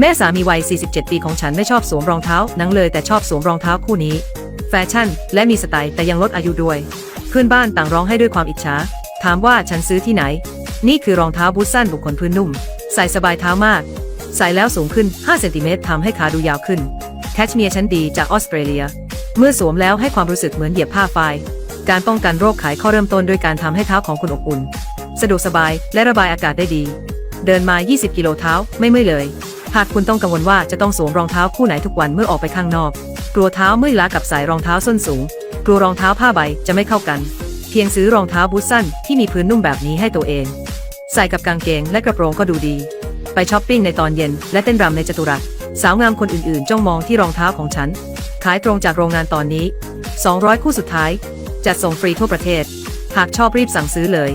แม่สามีวัย 47 ปีของฉันไม่ชอบสวมรองเท้าหนังเลยแต่ชอบสวมรองเท้าคู่นี้ แฟชั่น และมีสไตล์แต่ยังลดอายุด้วย เพื่อนบ้านต่างร้องให้ด้วยความอิจฉาถามว่าฉันซื้อที่ไหน นี่คือรองเท้าบูทสั้นบุคคลพื้นนุ่ม ใส่สบายเท้ามาก ใส่แล้วสูงขึ้น 5 เซนติเมตรทำให้ขาดูยาวขึ้น แคชเมียร์ชั้นดีจากออสเตรเลีย เมื่อสวมแล้วให้ความรู้สึกเหมือนเหยียบผ้าฝ้ายการป้องกันโรคไขข้อเริ่มต้นด้วยการทำให้เท้าของคุณอบอุ่น สะดวกสบายและระบายอากาศได้ดี เดินมา 20 กิโลเท้าไม่เมื่อยเลย หากคุณต้องกังวลว่าจะต้องสวมรองเท้าคู่ไหนทุกวันเมื่อออกไปข้างนอก กลัวเท้าเมื่อยล้ากับสายรองเท้าส้นสูง กลัวรองเท้าผ้าใบจะไม่เข้ากัน เพียงซื้อรองเท้าบูทสั้นที่มีพื้นนุ่มแบบนี้ให้ตัวเอง ใส่กับกางเกงและกระโปรงก็ดูดี ไปช้อปปิ้งในตอนเย็นและเต้นรำในจัตุรัส สาวงามคนอื่นๆ จ้องมองที่รองเท้าของฉัน ขายตรงจากโรงงานตอนนี้ 200 คู่สุดท้าย จัดส่งฟรีทั่วประเทศ หากชอบรีบสั่งซื้อเลย